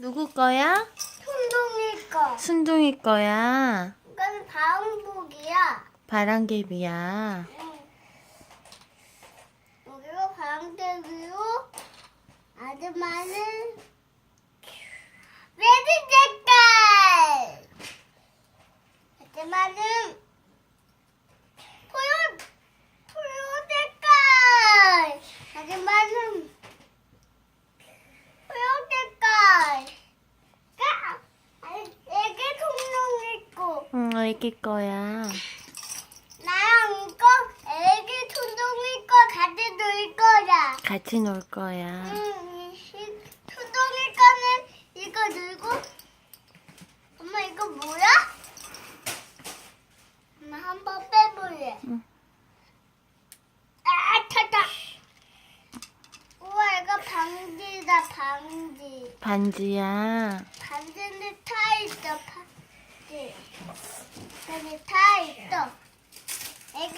누구 거야? 손동이 거. 순둥이 거야. 이건 바람복이야. 바람개비야. 응. 여기가 바람대기로 아줌마는 레드 색깔. 아줌마는 포요 포요 색깔. 아줌마는 포요 색깔. 까. 애기 손동 있고. 응, 애기 거야. 나랑 이거 애기 초동이 거 같이 놀 거야. 같이 놀 거야. 응, 이 초동이 거는 이거 들고. 엄마 이거 뭐야? 엄마 한번 빼볼래. 응. 아, 타다. 우와, 이거 방지다, 방지. 반지야. 반지는 타 있어, 반 지. 반지 타 있어. 애기